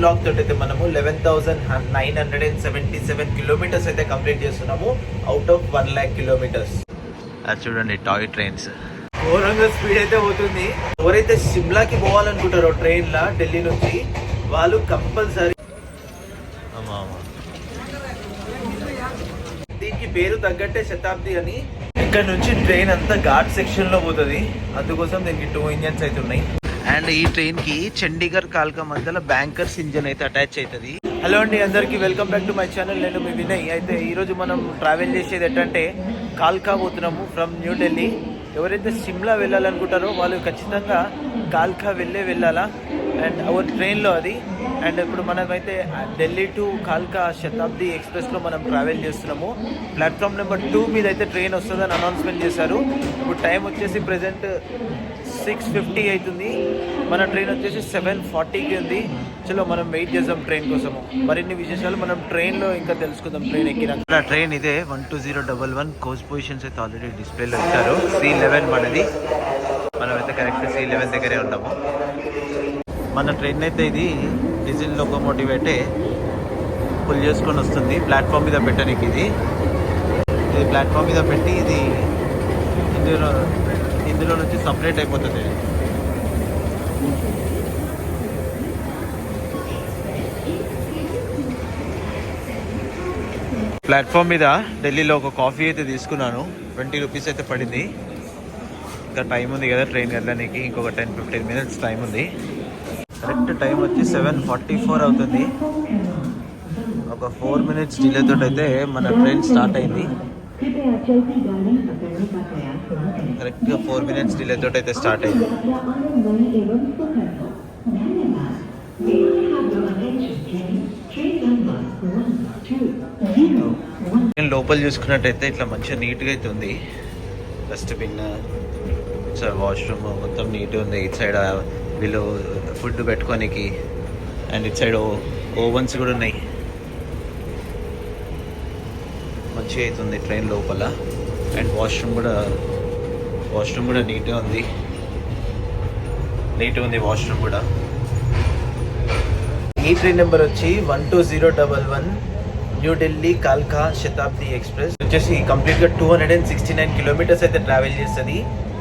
Black తోటి అయితే మనము eleven thousand nine hundred and seventy seven kilometres అయితే కంప్లీట్ చేస్తున్నాము. Out of one lakh kilometres అది చూడండి టాయ్ ట్రైన్స్ ఘోరంగా స్పీడ్ అయితే పోతుంది. ఎవరైతే సిమ్లాకి పోవాలనుకుంటారో ట్రైన్ లా ఢిల్లీ నుంచి వాళ్ళు కంపల్సరీ దీనికి పేరు తగ్గట్టే శతాబ్ది అని. ఇక్కడ నుంచి ట్రైన్ అంతా ఘాట్ సెక్షన్లో పోతుంది. అందుకోసం దీనికి టూ ఇంజన్స్ అయితే ఉన్నాయి. అండ్ ఈ ట్రైన్కి చండీగఢ్ కాల్కా మధ్యలో బ్యాంకర్స్ ఇంజన్ అయితే అటాచ్ అవుతుంది. హలో అండి అందరికీ welcome back to my channel. నేను మీ వినయ్. అయితే ఈరోజు మనం ట్రావెల్ చేసేది ఏంటంటే కాల్కా పోతున్నాము ఫ్రమ్ న్యూఢిల్లీ ఎవరైతే సిమ్లా వెళ్ళాలనుకుంటారో వాళ్ళు ఖచ్చితంగా కాల్కా వెళ్ళే వెళ్ళాలా? అండ్ అవర్ ట్రైన్లో అది. అండ్ ఇప్పుడు మనమైతే ఢిల్లీ టు కాల్కా శతాబ్ది ఎక్స్ప్రెస్లో మనం ట్రావెల్ చేస్తున్నాము. ప్లాట్ఫామ్ నెంబర్ టూ మీద అయితే ట్రైన్ వస్తుందని అనౌన్స్మెంట్ చేశారు. ఇప్పుడు టైం వచ్చేసి ప్రజెంట్ సిక్స్ ఫిఫ్టీ అవుతుంది మన ట్రైన్ వచ్చేసి సెవెన్ ఫార్టీకి ఉంది. చలో మనం వెయిట్ చేద్దాం ట్రైన్ కోసము. మరిన్ని విశేషాలు మనం ట్రైన్లో ఇంకా తెలుసుకుందాం ట్రైన్ ఎక్కినాక. ట్రైన్ ఇదే one two zero double one coach positions అయితే ఆల్రెడీ డిస్ప్లేలో ఇచ్చారు. సి లెవెన్ మనది. మనం అయితే కరెక్ట్ సి లెవెన్ దగ్గరే ఉన్నాము. మన ట్రైన్ అయితే ఇది డీజిల్ లోకోమోటివ్ అయితే ఫుల్ చేసుకొని వస్తుంది. ప్లాట్ఫామ్ మీద పెట్టడానికి ఇది. ఇది ప్లాట్ఫామ్ మీద పెట్టి ఇది ఇందులో ఇందులో నుంచి సపరేట్ అయిపోతుంది. ప్లాట్ఫామ్ మీద ఢిల్లీలో ఒక కాఫీ అయితే తీసుకున్నాను. ట్వంటీ రూపీస్ అయితే పడింది. ఇంకా టైం ఉంది కదా ట్రైన్ వెళ్ళడానికి. ఇంకొక టెన్ ఫిఫ్టీన్ మినిట్స్ టైం ఉంది. కరెక్ట్ టైం వచ్చి సెవెన్ ఫార్టీ ఫోర్ అవుతుంది. ఒక ఫోర్ మినిట్స్ డిలే అయితే మన ట్రైన్ స్టార్ట్ అయింది. కరెక్ట్గా ఫోర్ మినిట్స్ డిలే తోటి అయితే స్టార్ట్ అయింది నేను లోపల చూసుకున్నట్టయితే ఇట్లా మంచిగా నీట్గా అయితే ఉంది. డస్ట్బిన్ వాష్రూమ్ మొత్తం నీట్గా ఉంది. ఇటు సైడ్ వీళ్ళు ఫుడ్ పెట్టుకోనికి అండ్ ఇటు సైడ్ ఓవెన్స్ కూడా ఉన్నాయి. మంచిగా అవుతుంది ట్రైన్ లోపల. అండ్ వాష్రూమ్ కూడా వాష్రూమ్ కూడా నీట్గా ఉంది. నీట్గా ఉంది వాష్రూమ్ కూడా. ఈ ట్రైన్ నెంబర్ వచ్చి one two zero double one new Delhi కాల్కా Shatabdi express. వచ్చేసి కంప్లీట్గా two hundred and sixty nine kilometres అయితే ట్రావెల్ చేస్తుంది.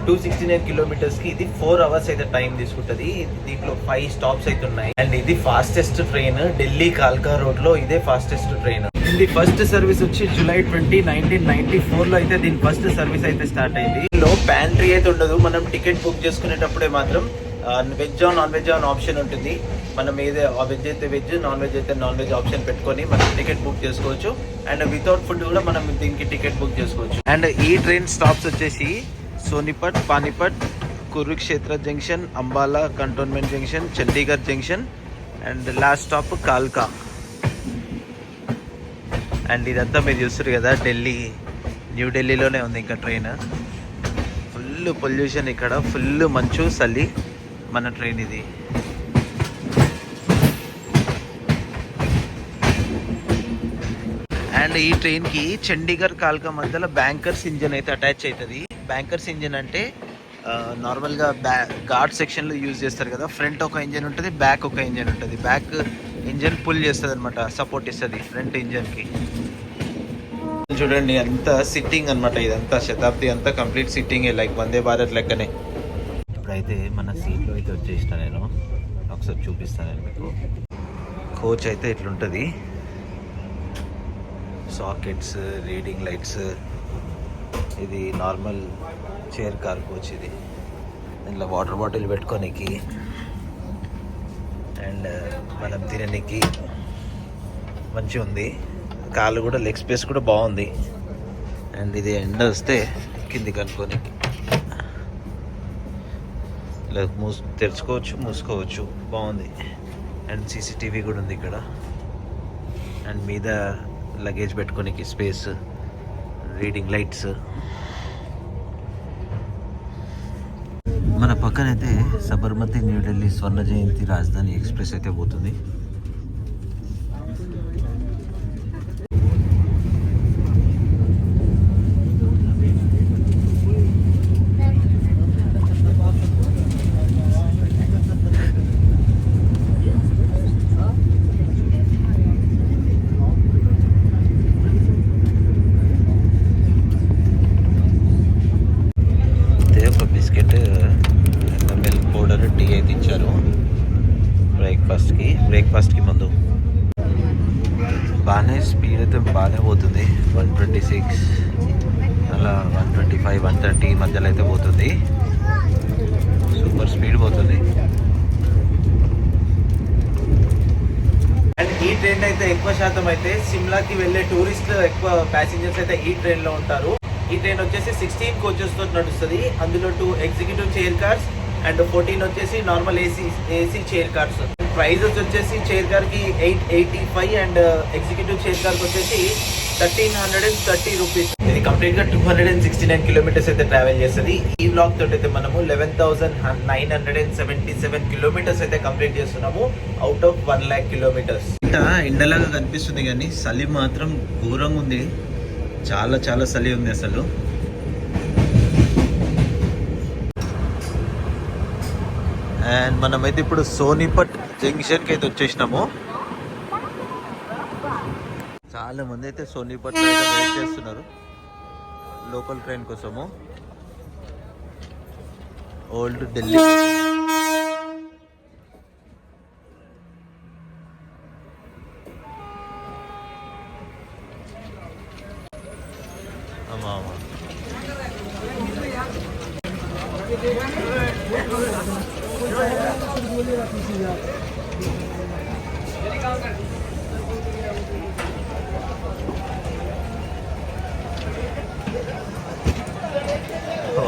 టూ సిక్స్టీ నైన్ కిలోమీటర్స్కి ఇది ఫోర్ అవర్స్ అయితే టైం తీసుకుంటది. దీంట్లో ఫైవ్ స్టాప్స్ అయితే ఉన్నాయి. అండ్ ఇది ఫాస్టెస్ట్ ట్రైన్ ఢిల్లీ కాల్కా రోడ్లో ఇదే ఫాస్టెస్ట్ ట్రైన్ ఇది ఫస్ట్ సర్వీస్ వచ్చి జూలై ట్వంటీ నైన్టీన్ నైన్టీ ఫోర్లో అయితే దీని ఫస్ట్ సర్వీస్ అయితే స్టార్ట్ అయింది. లో ప్యాంట్రీ అయితే ఉండదు. మనం టికెట్ బుక్ చేసుకునేటప్పుడే మాత్రం veg non veg on option ఉంటుంది. మనం ఏదే వెజ్ అయితే వెజ్ నాన్ వెజ్ అయితే నాన్ వెజ్ ఆప్షన్ పెట్టుకొని మనం టికెట్ బుక్ చేసుకోవచ్చు. అండ్ వితౌట్ ఫుడ్ కూడా మనం దీనికి టికెట్ బుక్ చేసుకోవచ్చు. అండ్ ఈ ట్రైన్ స్టాప్స్ వచ్చేసి Sonipat Panipat Kurukshetra junction Ambala cantonment junction Chandigarh junction and last stop కాల్కా. And ఇదంతా మీరు చూస్తారు కదా ఢిల్లీ న్యూఢిల్లీలోనే ఉంది ఇంకా ట్రైన్. ఫుల్ పొల్యూషన్ ఇక్కడ ఫుల్ మంచు చలి మన ట్రైన్ ఇది. అండ్ ఈ ట్రైన్కి చండీగఢ్ కాల్కా మధ్యలో బ్యాంకర్స్ ఇంజన్ అయితే అటాచ్ అవుతుంది. బ్యాంకర్స్ ఇంజన్ అంటే నార్మల్గా బ్యా గార్డ్ సెక్షన్లో యూజ్ చేస్తారు కదా ఫ్రంట్ ఒక ఇంజన్ ఉంటుంది బ్యాక్ ఒక ఇంజన్ ఉంటుంది. బ్యాక్ ఇంజన్ పుల్ చేస్తుంది అనమాట సపోర్ట్ ఇస్తుంది ఫ్రంట్ ఇంజన్కి. చూడండి అంతా సిట్టింగ్ అన్నమాట ఇదంతా శతాబ్ది అంతా complete sitting like Vande Bharat లెక్కనే. ఇప్పుడైతే మన సీట్లో అయితే వచ్చేసిన నేను. ఒకసారి చూపిస్తాను నేను మీకు. కోచ్ అయితే ఇట్లుంటుంది. సాకెట్స్ రీడింగ్ లైట్స్ ఇది నార్మల్ చైర్ కార్ కోచ్ ఇది. ఇందులో వాటర్ బాటిల్ పెట్టుకోనికి. అండ్ మనం తినడానికి మంచిగా ఉంది కాళ్ళు కూడా లెగ్ స్పేస్ కూడా బాగుంది. అండ్ ఇది ఎండ వస్తే కింది కనుక్కొని. ఇలా మూస్ తెరుచుకోవచ్చు మూసుకోవచ్చు. బాగుంది. అండ్ సీసీటీవీ కూడా ఉంది ఇక్కడ. అండ్ మీద లగేజ్ పెట్టుకోనికి స్పేస్ రీడింగ్ లైట్స్ మన పక్కనైతే సబర్మతి న్యూఢిల్లీ స్వర్ణ జయంతి రాజధాని ఎక్స్ప్రెస్ అయితే పోతుంది. ట్రైన్కి బ్రేక్ఫాస్ట్కి బ్రేక్ఫాస్ట్కి ముందు. బాగానే స్పీడ్ అయితే బాగానే పోతుంది. వన్ ట్వంటీ సిక్స్ అలా one twenty five one thirty మధ్యలో అయితే పోతుంది. సూపర్ స్పీడ్ పోతుంది. అండ్ ఈ ట్రైన్ అయితే ఎక్కువ శాతం అయితే సిమ్లాకి వెళ్ళే టూరిస్ట్ ఎక్కువ ప్యాసింజర్స్ అయితే ఈ ట్రైన్లో ఉంటారు. ఈ ట్రైన్ వచ్చేసి సిక్స్టీన్ కోచెస్తో నడుస్తుంది. అందులో two executive chair cars and fourteen వచ్చేసి normal AC AC chair cars prices వచ్చేసి చైర్ కార్కి eight eighty five and uh, executive chair కార్కి వచ్చేసి thirteen hundred and thirty rupees. ఇది కంప్లీట్గా two hundred and sixty nine kilometres అయితే travel చేస్తుంది. ఈ బ్లాక్ తోటి అయితే మనము eleven thousand nine hundred and seventy seven kilometres అయితే కంప్లీట్ చేస్తున్నాము. Out of one lakh kilometres ఇంత ఎండలాగా కనిపిస్తుంది కానీ చలి మాత్రం ఘోరంగా ఉంది. చాలా చాలా చలి ఉంది అసలు. అండ్ మనమైతే ఇప్పుడు సోనిపట్ జంక్షన్కి అయితే వచ్చేసినాము. చాలా మంది అయితే సోనిపట్ వెయిట్ చేస్తున్నారు. లోకల్ ట్రైన్ కోసము. ఓల్డ్ ఢిల్లీ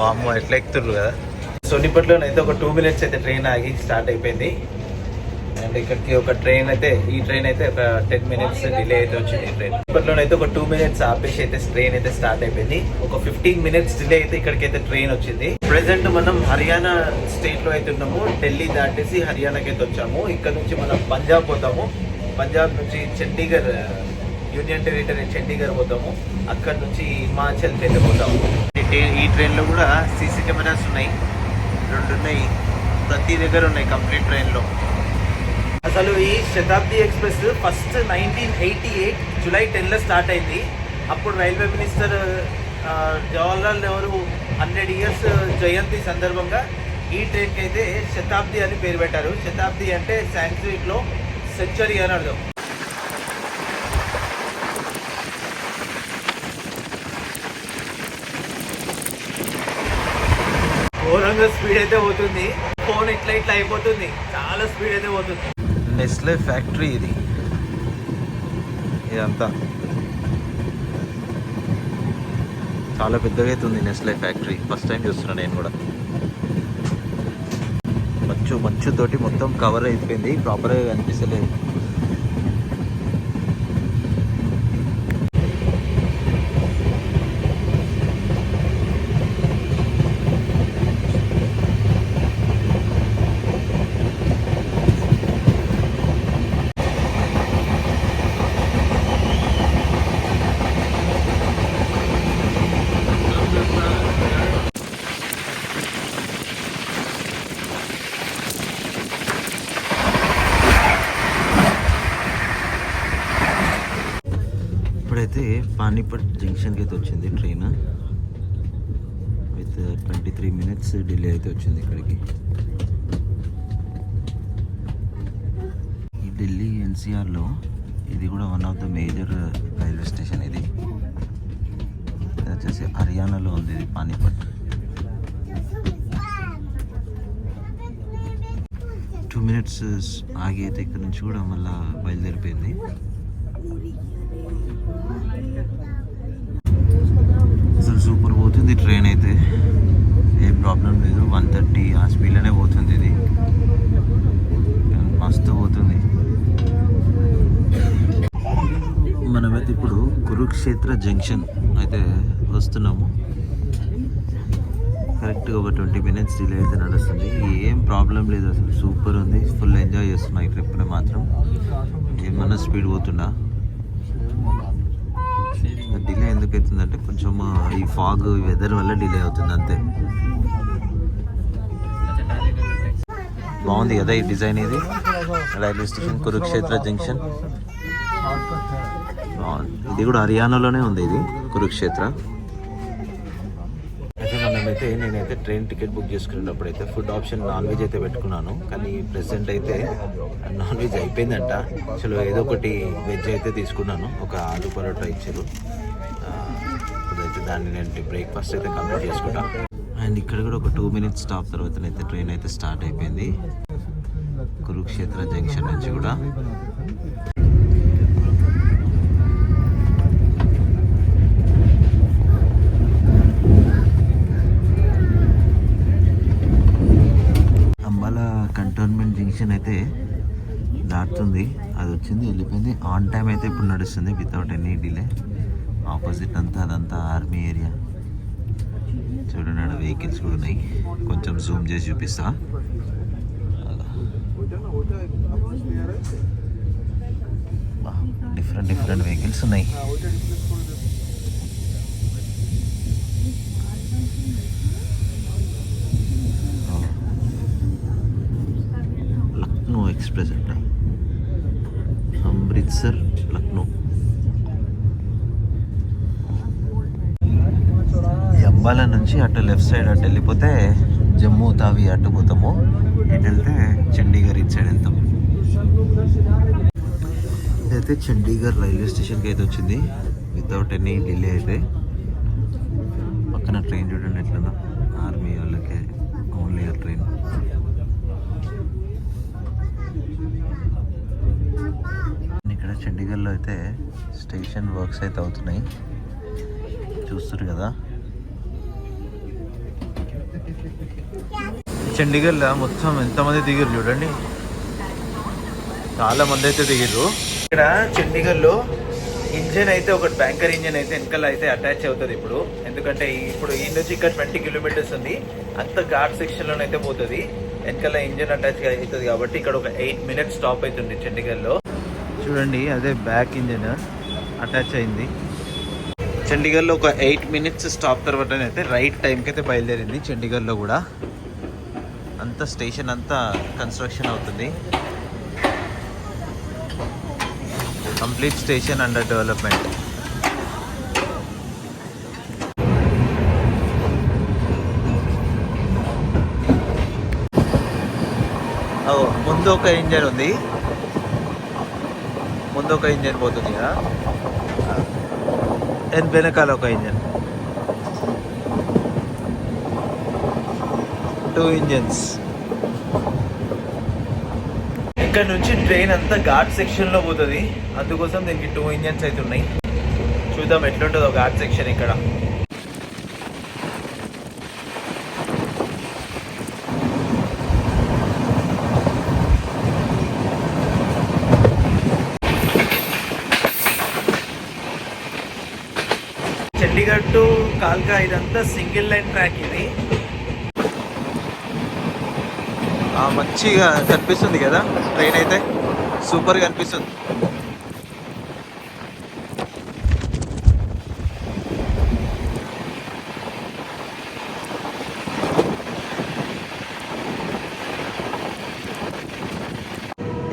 అమ్మో ఎట్లా ఎక్కుతుర్రు కదా? సోనిపట్లో అయితే ఒక టూ మినిట్స్ అయితే ట్రైన్ ఆగి స్టార్ట్ అయిపోయింది. అండ్ ఇక్కడికి ఒక ట్రైన్ అయితే ఈ ట్రైన్ అయితే ఒక టెన్ మినిట్స్ డిలే అయితే వచ్చింది ఈ ట్రైన్. ఇప్పట్లో అయితే ఒక టూ మినిట్స్ ఆపేసి అయితే ట్రైన్ అయితే స్టార్ట్ అయిపోయింది. ఒక ఫిఫ్టీన్ మినిట్స్ డిలే అయితే ఇక్కడికి అయితే ట్రైన్ వచ్చింది. ప్రెసెంట్ మనం హర్యానా స్టేట్లో అయితే ఉన్నాము. ఢిల్లీ దాటేసి హర్యానాకి అయితే వచ్చాము. ఇక్కడ నుంచి మనం పంజాబ్ పోతాము. పంజాబ్ నుంచి చండీగఢ్ యూనియన్ టెరిటరీ చండీగఢ్ పోతాము. అక్కడ నుంచి హిమాచల్కి అయితే పోతాము. ఈ ట్రైన్ ఈ ట్రైన్లో కూడా సీసీ కెమెరాస్ ఉన్నాయి. రెండు ఉన్నాయి. ప్రతి దగ్గర ఉన్నాయి కంప్లీట్ ట్రైన్లో అసలు ఈ Shatabdi express first nineteen eighty eight July టెన్లో స్టార్ట్ అయింది. అప్పుడు railway minister Jawaharlal Nehru hundred years జయంతి సందర్భంగా ఈ ట్రైన్కి అయితే శతాబ్ది అని పేరు పెట్టారు. శతాబ్ది అంటే సాంస్క్రిట్లో సెంచరీ అని అర్థం. ఘోరంగా స్పీడ్ అయితే పోతుంది. ఫోన్ ఇట్లా ఇట్లా అయిపోతుంది. చాలా స్పీడ్ అయితే పోతుంది. నెస్లే ఫ్యాక్టరీ ఇది. ఇదంతా. చాలా పెద్దగా అవుతుంది నెస్లే ఫ్యాక్టరీ ఫస్ట్ టైం చూస్తున్నాను నేను కూడా. మంచు మంచుతోటి మొత్తం కవర్ అయిపోయింది. ప్రాపర్గా కనిపిస్తలేదు. అయితే పానీపట్ జంక్షన్కి అయితే వచ్చింది train. With twenty three minutes delay అయితే వచ్చింది ఇక్కడికి. ఈ ఢిల్లీ ఎన్సీఆర్లో ఇది కూడా one of the major railway station ఇది. ఇది వచ్చేసి హర్యానాలో ఉంది ఇది పానీపట్. టూ మినిట్స్ ఆగి అయితే ఇక్కడ నుంచి కూడా మళ్ళీ బయలుదేరిపోయింది. అసలు సూపర్ పోతుంది ట్రైన్ అయితే. ఏ ప్రాబ్లం లేదు. వన్ థర్టీ ఆ స్పీడ్లోనే పోతుంది ఇది. మస్తు పోతుంది. మనమైతే ఇప్పుడు కురుక్షేత్ర జంక్షన్ అయితే వస్తున్నాము. కరెక్ట్గా ఒక ట్వంటీ మినిట్స్ డిలే అయితే నడుస్తుంది. ఏం ప్రాబ్లం లేదు అసలు. సూపర్ ఉంది. ఫుల్ ఎంజాయ్ చేస్తున్నా ఈ ట్రిప్ని మాత్రం. ఏమన్నా స్పీడ్ పోతుండా? డిలే ఎందుకు అవుతుందంటే కొంచెం ఈ ఫాగ్ వెదర్ వల్ల డిలే అవుతుంది అంతే. బాగుంది కదా ఈ డిజైన్ ఇది? Railway station Kurukshetra junction. ఇది కూడా హర్యానాలోనే ఉంది ఇది కురుక్షేత్ర. అయితే అయితే నేనైతే ట్రైన్ టికెట్ బుక్ చేసుకునేటప్పుడు అయితే ఫుడ్ ఆప్షన్ నాన్ వెజ్ అయితే పెట్టుకున్నాను. కానీ ప్రెసెంట్ అయితే నాన్ వెజ్ అయిపోయిందంట. అసలు ఏదో ఒకటి వెజ్ అయితే తీసుకున్నాను. ఒక ఆలు పరోటా ఇచ్చారు. ఆ, ఇప్పుడైతే దాన్ని నేను బ్రేక్ఫాస్ట్ అయితే కంప్లీట్ చేసుకుంటా. అండ్ ఇక్కడ కూడా ఒక టూ మినిట్స్ స్టాప్ తర్వాత అయితే ట్రైన్ అయితే స్టార్ట్ అయిపోయింది. కురుక్షేత్ర జంక్షన్ నుంచి కూడా అంబాల కంటోన్మెంట్ జంక్షన్ అయితే దాటుతుంది అది వచ్చింది వెళ్ళిపోయింది. ఆన్ టైం అయితే ఇప్పుడు నడుస్తుంది వితౌట్ ఎనీ డిలే ఆపోజిట్ అంతా అదంతా ఆర్మీ ఏరియా చూడండి ఆడ వెహికల్స్ కూడా ఉన్నాయి. కొంచెం జూమ్ చేసి చూపిస్తా. డిఫరెంట్ డిఫరెంట్ వెహికల్స్ ఉన్నాయి. లక్నో ఎక్స్ప్రెస్ అంటే. అమృత్సర్ లక్నో అంబాల నుంచి అటు లెఫ్ట్ సైడ్ అటు వెళ్ళిపోతే జమ్మూ తావి అటు పోతాము. ఇటు వెళ్తే చండీగఢ్ ఇటు సైడ్ వెళ్తాం. ఇదైతే చండీగఢ్ రైల్వే స్టేషన్కి అయితే వచ్చింది. వితౌట్ ఎనీ డిలే అయితే. పక్కన ట్రైన్ చూడండి ఎట్లా ఆర్మీ వాళ్ళకి ఓన్లీ ఆ ట్రైన్ ఇక్కడ చండీగఢ్లో అయితే స్టేషన్ వర్క్స్ అయితే అవుతున్నాయి. చూస్తారు కదా? చండీగఢ్లో మొత్తం ఎంతమంది దిగారు చూడండి. చాలా మంది అయితే దిగిర్రు. ఇక్కడ చండీగఢ్లో ఇంజన్ అయితే ఒక బ్యాంకర్ ఇంజన్ అయితే వెనకాల అయితే అటాచ్ అవుతుంది ఇప్పుడు. ఎందుకంటే ఇప్పుడు ఈ నుంచి ఇక్కడ ట్వంటీ కిలోమీటర్స్ ఉంది. అంత ఘాట్ సెక్షన్లోనైతే పోతుంది. వెనకాల ఇంజన్ అటాచ్ అవుతుంది కాబట్టి ఇక్కడ ఒక ఎయిట్ మినిట్స్ స్టాప్ అవుతుంది చండీగఢ్లో. చూడండి అదే బ్యాక్ ఇంజిన్ అటాచ్ అయింది. చండీగఢ్లో ఒక ఎయిట్ మినిట్స్ స్టాప్ తర్వాత అయితే రైట్ టైంకి అయితే బయలుదేరింది చండీగఢ్లో కూడా. అంతా స్టేషన్ అంతా కన్స్ట్రక్షన్ అవుతుంది. కంప్లీట్ స్టేషన్ అండర్ డెవలప్మెంట్ ముందు ఒక ఇంజన్ ఉంది. ముందు ఒక ఇంజన్ పోతుంది కదా అండ్ వెనకాల ఒక ఇంజన్ టూ ఇంజన్స్ ఇక్కడ నుంచి ట్రైన్ అంతా ఘాట్ సెక్షన్లో పోతుంది. అందుకోసం దీనికి టూ ఇంజన్స్ అయితే ఉన్నాయి చూద్దాం ఎట్లుంటుందో ఘాట్ సెక్షన్ ఇక్కడ చండీగఢ్ టు కాల్కా ఇదంతా సింగిల్ లైన్ ట్రాక్ ఇది. మంచిగా కనిపిస్తుంది కదా? ట్రైన్ అయితే సూపర్గా కనిపిస్తుంది.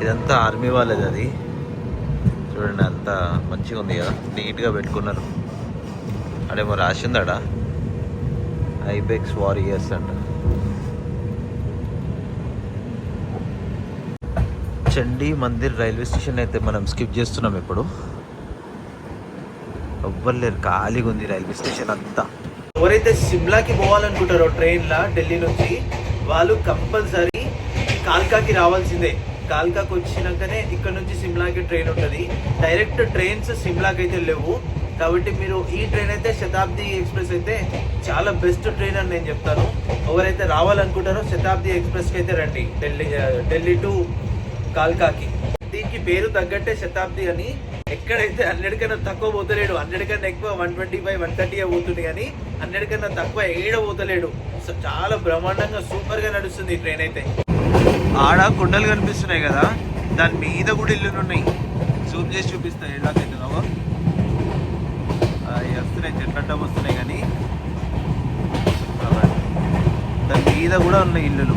ఇదంతా ఆర్మీ వాళ్ళది అది. చూడండి అంతా మంచిగా ఉంది కదా? నీట్గా పెట్టుకున్నారు. అడేమో రాసిందాడా? ఐబెక్స్ వారియర్స్ అంట. చండీ మందిర్ రైల్వే స్టేషన్ అయితే మనం స్కిప్ చేస్తున్నాం ఇప్పుడు. ఎవ్వరు ఖాళీగా ఉంది రైల్వే స్టేషన్ అంతా. ఎవరైతే సిమ్లాకి పోవాలనుకుంటారో ట్రైన్లో ఢిల్లీ నుంచి వాళ్ళు కంపల్సరీ కాల్కాకి రావాల్సిందే. కాల్కాకి వచ్చినాకనే ఇక్కడ నుంచి సిమ్లాకి ట్రైన్ ఉంటుంది. డైరెక్ట్ ట్రైన్స్ సిమ్లాకి అయితే లేవు. కాబట్టి మీరు ఈ ట్రైన్ అయితే శతాబ్ది ఎక్స్ప్రెస్ అయితే చాలా బెస్ట్ ట్రైన్ అని నేను చెప్తాను. ఎవరైతే రావాలనుకుంటారో శతాబ్ది ఎక్స్ప్రెస్కి అయితే రండి. ఢిల్లీ ఢిల్లీ టు కాల్కాకి. దీనికి పేరు తగ్గట్టే శతాబ్ది అని ఎక్కడైతే హండ్రెడ్ కన్నా తక్కువ పోతలేడు. హండ్రెడ్ కన్నా ఎక్కువ one twenty five one thirty పోతుంది కానీ హండ్రెడ్ కన్నా తక్కువ ఏడ పోతలేడు. సో చాలా బ్రహ్మాండంగా సూపర్గా నడుస్తుంది ఈ ట్రైన్ అయితే. ఆడ కొండలు కనిపిస్తున్నాయి కదా దాని మీద కూడా ఇల్లులు ఉన్నాయి. జూమ్ చేసి చూపిస్తాయి ఎలా నువ్వు వస్తున్నాయి వస్తున్నాయి చెట్లడ్డ వస్తున్నాయి కానీ. దాని మీద కూడా ఉన్నాయి ఇల్లులు.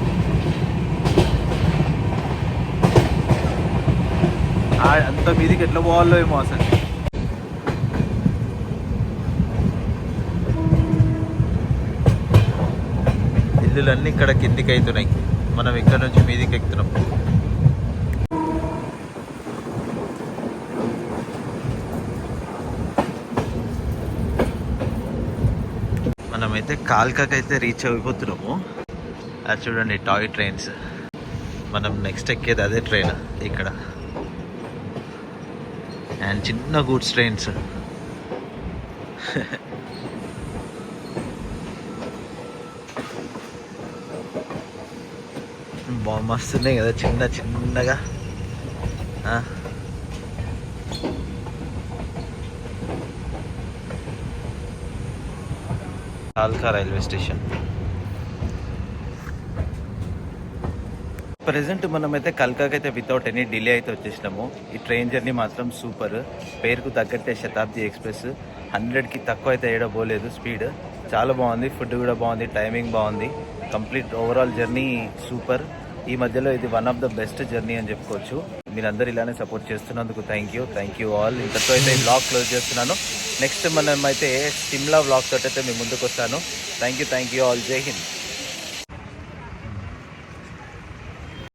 అంత మీదికి ఎట్లా పోవాలో ఏమో అసలు. ఇల్లులన్నీ ఇక్కడ కిందికి అవుతున్నాయి. మనం ఇక్కడ నుంచి మీదికి ఎక్కుతున్నాం. మేమైతే కాల్కాకి అయితే రీచ్ అయిపోతున్నాము. అది చూడండి టాయ్ ట్రైన్స్ మనం నెక్స్ట్ ఎక్కేది అదే ట్రైన్ ఇక్కడ. అండ్ చిన్న గూడ్స్ ట్రైన్స్ బాగా మస్తున్నాయి కదా చిన్న చిన్నగా. కాల్కా రైల్వే స్టేషన్ ప్రజెంట్ మనమైతే కల్కాకి అయితే వితౌట్ ఎనీ డిలే అయితే వచ్చేసినాము. ఈ ట్రైన్ జర్నీ మాత్రం సూపర్ పేరుకు తగ్గట్టే శతాబ్ది ఎక్స్ప్రెస్ హండ్రెడ్కి తక్కువ అయితే ఏడో పోలేదు. స్పీడ్ చాలా బాగుంది. ఫుడ్ కూడా బాగుంది. టైమింగ్ బాగుంది. కంప్లీట్ ఓవరాల్ జర్నీ సూపర్ ఈ మధ్యలో ఇది one of the best journey అని చెప్పుకోవచ్చు. మీరందరూ ఇలానే సపోర్ట్ చేస్తున్నందుకు thank you thank you all ఇంతతో అయితే బ్లాగ్ క్లోజ్ చేస్తున్నాను. నెక్స్ట్ మనం అయితే సిమ్లా బ్లాగ్ తోటి అయితే మీ ముందుకు వస్తాను. Thank you thank you all జై హింద్